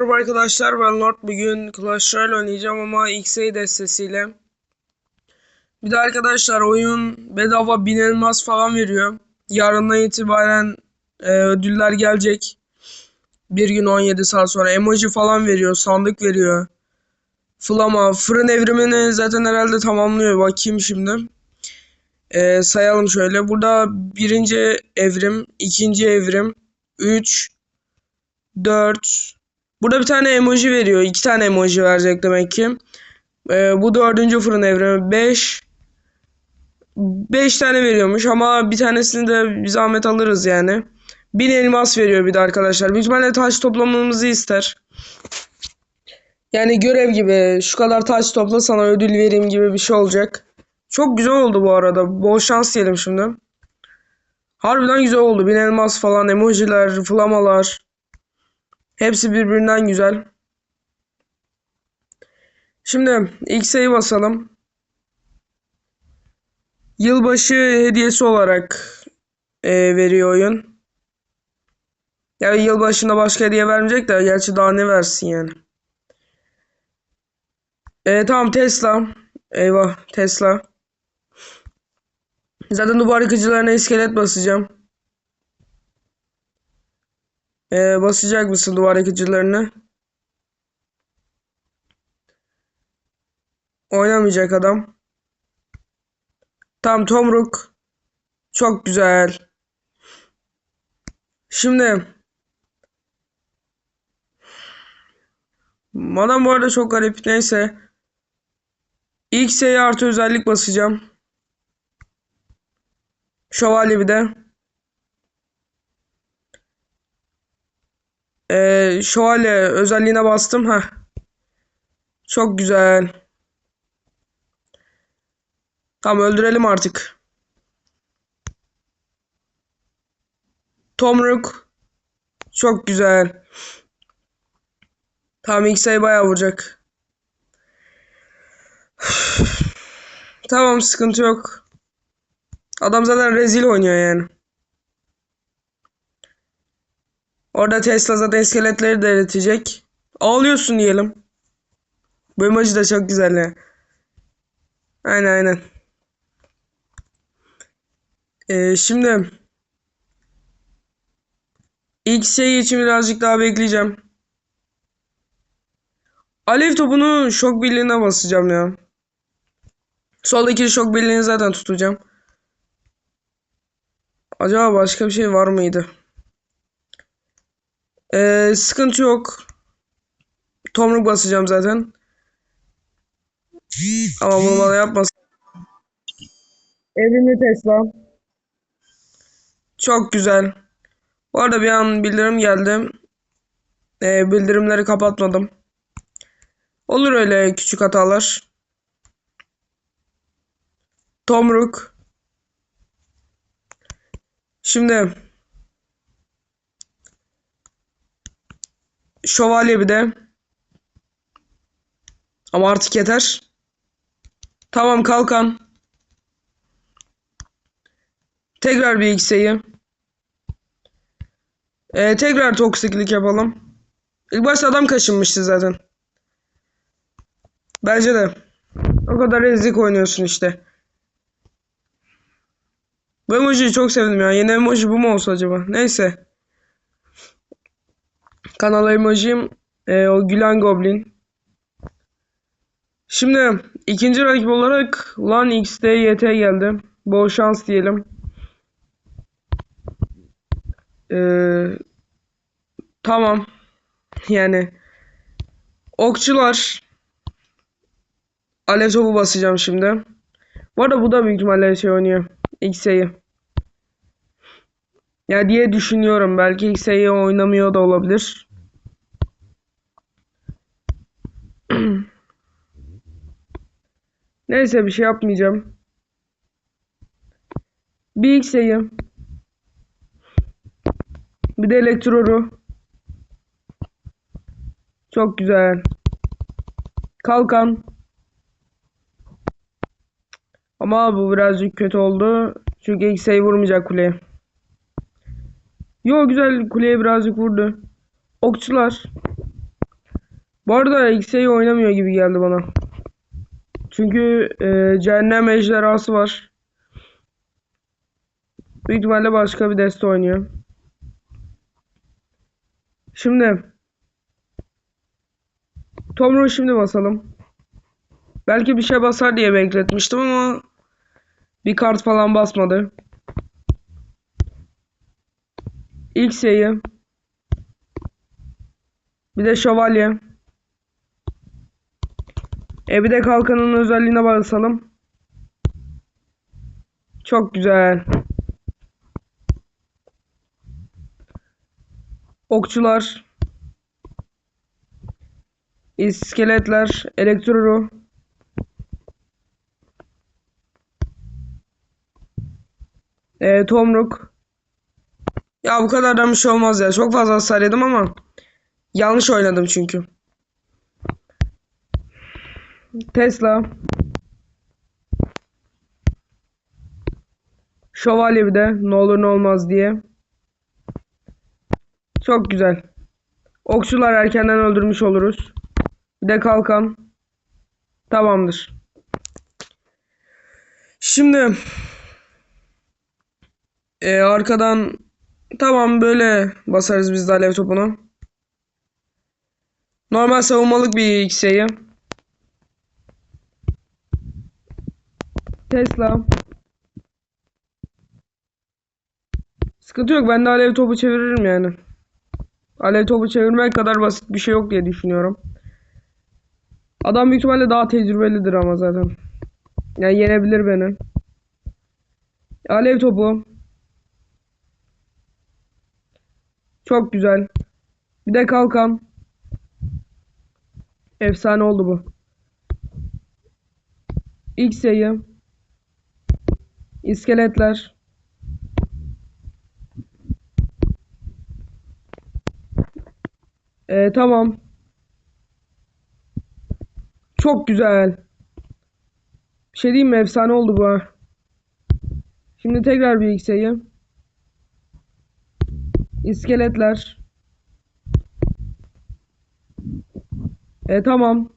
Merhaba arkadaşlar ben Lord bugün Clash Royale oynayacağım ama XA destesiyle. Bir de arkadaşlar oyun bedava 1000 elmas falan veriyor. Yarından itibaren e, ödüller gelecek. Bir gün 17 saat sonra emoji falan veriyor, sandık veriyor. Flama, fırın evrimini zaten herhalde tamamlıyor. Bakayım şimdi. E, sayalım şöyle. Burada birinci evrim, ikinci evrim, 3, 4, Burada bir tane emoji veriyor. iki tane emoji verecek demek ki. Ee, bu dördüncü fırın evrimi. 5 5 tane veriyormuş ama bir tanesini de bir zahmet alırız yani. 1000 elmas veriyor bir de arkadaşlar. Büyük ihtimalle taş toplamamızı ister. Yani görev gibi şu kadar taş topla sana ödül vereyim gibi bir şey olacak. Çok güzel oldu bu arada. Bol şans diyelim şimdi. Harbiden güzel oldu. 1000 elmas falan, emojiler, flamalar. Hepsi birbirinden güzel. Şimdi sayı basalım. Yılbaşı hediyesi olarak e, veriyor oyun. Yani yılbaşında başka hediye vermeyecek de gerçi daha ne versin yani. E, tamam Tesla. Eyvah Tesla. Zaten duvar yıkıcılarına iskelet basacağım. Ee, basacak mısın duvar yıkıcılarını? Oynamayacak adam. Tam Tomruk. Çok güzel. Şimdi Madem bu arada çok garip. Neyse. Sayı artı özellik basacağım. Şövalye bir de. Ee, şövalye özelliğine bastım. ha. Çok güzel. Tamam öldürelim artık. Tomruk. Çok güzel. Tamam ilk sayı bayağı vuracak. tamam sıkıntı yok. Adam zaten rezil oynuyor yani. Orada Tesla zaten iskeletleri de eritecek. Ağlıyorsun diyelim. Bu emoji de çok güzel ya. Aynen aynen. Ee, şimdi ilk şey için birazcık daha bekleyeceğim. Alev topunu şok birliğine basacağım ya. Soldaki şok birliğini zaten tutacağım. Acaba başka bir şey var mıydı? Ee, sıkıntı yok. Tomruk basacağım zaten. Ama bunu bana yapmasın. Evini Tesla. Çok güzel. Bu arada bir an bildirim geldi. Ee, bildirimleri kapatmadım. Olur öyle küçük hatalar. Tomruk. Şimdi Şövalye bir de. Ama artık yeter. Tamam kalkan. Tekrar bir X'eyi. Ee, tekrar toksiklik yapalım. İlk başta adam kaşınmıştı zaten. Bence de. O kadar rezlik oynuyorsun işte. Bu emojiyi çok sevdim ya. Yeni emoji bu mu olsa acaba? Neyse. Kanal emojim e, o gülen goblin. Şimdi ikinci rakip olarak Lan XDYT geldi. Bol şans diyelim. Ee, tamam. Yani okçular Alev topu basacağım şimdi. Bu arada bu da büyük ihtimalle şey oynuyor. X'e'yi. Ya diye düşünüyorum. Belki X'e'yi oynamıyor da olabilir. Neyse bir şey yapmayacağım. Bir X'eyim. Bir de elektroru. Çok güzel. Kalkan. Ama bu birazcık kötü oldu. Çünkü X'eyi vurmayacak kuleye. Yo güzel kuleye birazcık vurdu. Okçular. Bu arada X'e oynamıyor gibi geldi bana. Çünkü e, cehennem ejderhası var. Büyük ihtimalle başka bir deste oynuyor. Şimdi Tomru şimdi basalım. Belki bir şey basar diye bekletmiştim ama bir kart falan basmadı. İlk sayı. Bir de şövalye. E bir de kalkanın özelliğine basalım. Çok güzel. Okçular. İskeletler. Elektroru. E, tomruk. Ya bu kadardan bir şey olmaz ya. Çok fazla hasar yedim ama yanlış oynadım çünkü. Tesla. Şövalye bir de ne olur ne olmaz diye. Çok güzel. Okçular erkenden öldürmüş oluruz. Bir de kalkan. Tamamdır. Şimdi e, arkadan tamam böyle basarız biz de alev topunu. Normal savunmalık bir X'yi. Tesla. Sıkıntı yok. Ben de alev topu çeviririm yani. Alev topu çevirmek kadar basit bir şey yok diye düşünüyorum. Adam büyük ihtimalle daha tecrübelidir ama zaten. Yani yenebilir beni. Alev topu. Çok güzel. Bir de kalkan. Efsane oldu bu. İlk sayı. İskeletler. Ee, tamam. Çok güzel. Bir şey diyeyim mi? Efsane oldu bu. Şimdi tekrar bir sayı. İskeletler. E tamam.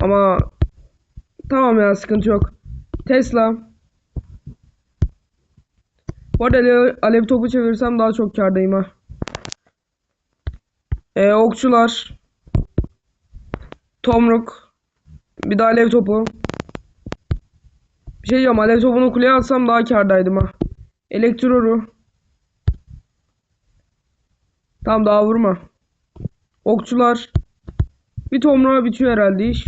Ama tamam ya sıkıntı yok. Tesla. Bu arada alev, topu çevirsem daha çok kârdayım ha. E, okçular. Tomruk. Bir de alev topu. Bir şey diyeceğim alev topunu kuleye atsam daha kârdaydım ha. Elektroru. Tamam daha vurma. Okçular. Bir tomruğa bitiyor herhalde iş.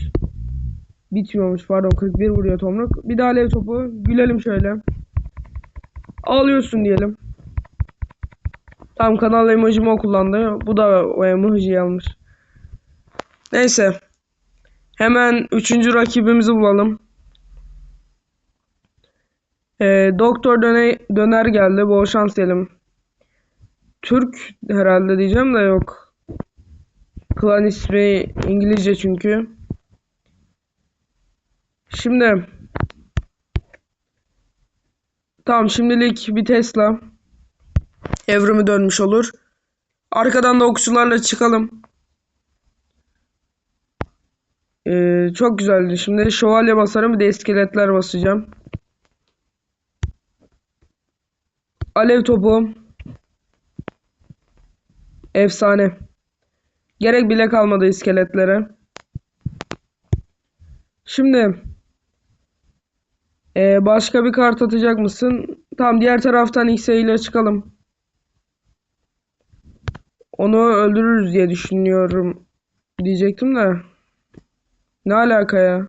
Bitmiyormuş pardon 41 vuruyor tomruk. Bir daha alev topu. Gülelim şöyle. Ağlıyorsun diyelim. Tam kanal emojimi o kullandı. Bu da o emojiyi almış. Neyse. Hemen üçüncü rakibimizi bulalım. Ee, Doktor döne Döner geldi. Bol şans diyelim. Türk herhalde diyeceğim de yok. Klan ismi İngilizce çünkü. Şimdi Tamam şimdilik bir Tesla. Evrimi dönmüş olur. Arkadan da okçularla çıkalım. Ee, çok güzeldi. Şimdi şövalye basarım bir de iskeletler basacağım. Alev topu. Efsane. Gerek bile kalmadı iskeletlere. Şimdi ee, başka bir kart atacak mısın? Tamam diğer taraftan X'e ile çıkalım. Onu öldürürüz diye düşünüyorum. Diyecektim de. Ne alaka ya?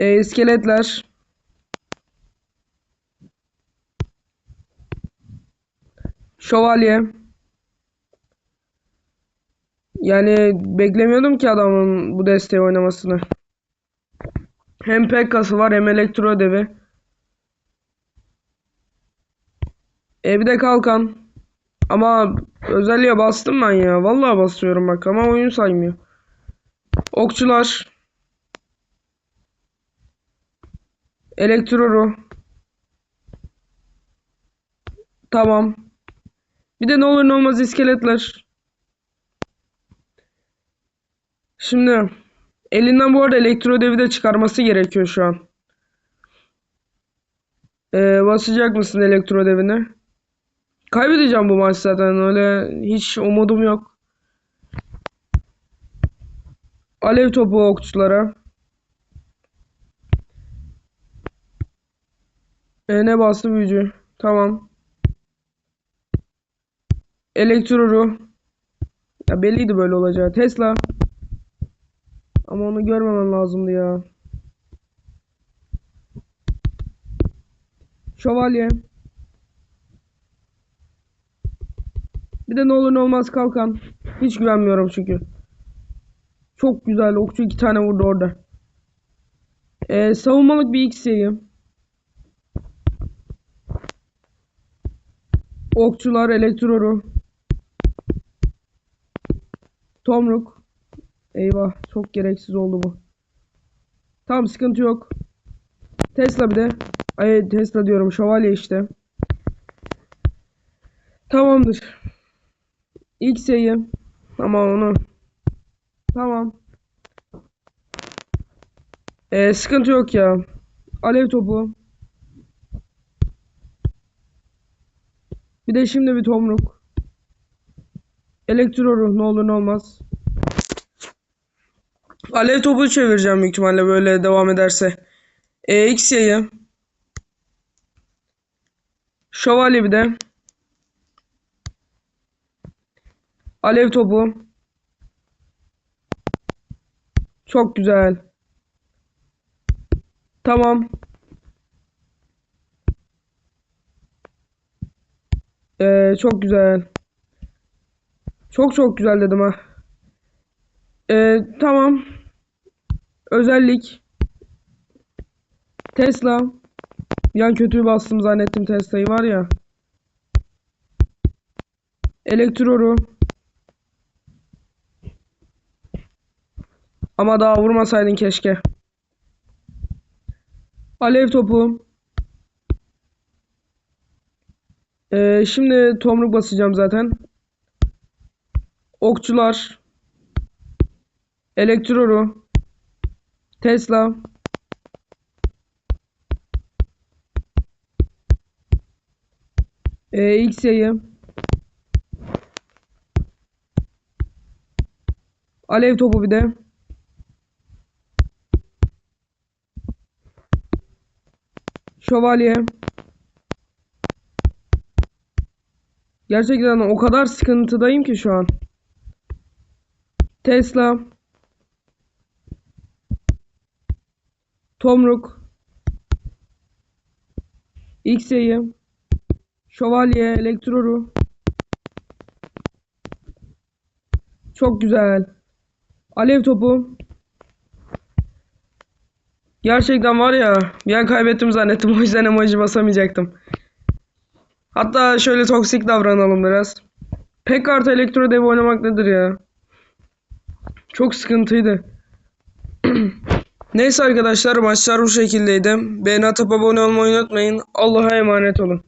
Ee, iskeletler. Şövalye. Yani beklemiyordum ki adamın bu desteği oynamasını. Hem Pekka'sı var hem elektro ödevi. E bir de kalkan. Ama özelliğe bastım ben ya. Vallahi basıyorum bak ama oyun saymıyor. Okçular. Elektroru. Tamam. Bir de ne olur ne olmaz iskeletler. Şimdi elinden bu arada elektro devi de çıkarması gerekiyor şu an. Ee, basacak mısın elektro devini? Kaybedeceğim bu maç zaten. Öyle hiç umudum yok. Alev topu okçulara. E, ne bastı büyücü? Tamam. Elektroru. Ya belliydi böyle olacağı. Tesla. Ama onu görmemem lazımdı ya. Şövalye. Bir de ne olur ne olmaz kalkan. Hiç güvenmiyorum çünkü. Çok güzel. Okçu iki tane vurdu orada. Ee, savunmalık bir X'yi. Okçular elektroru. Tomruk. Eyvah çok gereksiz oldu bu. Tamam sıkıntı yok. Tesla bir de. Ay Tesla diyorum şövalye işte. Tamamdır. İlk sayı. Ama onu. Tamam. Ee, sıkıntı yok ya. Alev topu. Bir de şimdi bir tomruk. Elektro ruh ne olur ne olmaz. Alev topu çevireceğim büyük ihtimalle böyle devam ederse. E, X yayı. Şövalye bir de. Alev topu. Çok güzel. Tamam. Ee, çok güzel. Çok çok güzel dedim ha. Ee, tamam. Özellik. Tesla. Yan kötüyü bastım zannettim Tesla'yı var ya. Elektroru. Ama daha vurmasaydın keşke. Alev topu. Ee, şimdi tomruk basacağım zaten. Okçular. Elektroru. Tesla. Ee, X yayı. Alev topu bir de. Şövalye. Gerçekten o kadar sıkıntıdayım ki şu an. Tesla. Tomruk. X-Yayı. Şövalye. Elektroru. Çok güzel. Alev topu. Gerçekten var ya bir an kaybettim zannettim o yüzden emoji basamayacaktım. Hatta şöyle toksik davranalım biraz. Pek artı elektro dev oynamak nedir ya? Çok sıkıntıydı. Neyse arkadaşlar maçlar bu şekildeydi. Beğeni atıp abone olmayı unutmayın. Allah'a emanet olun.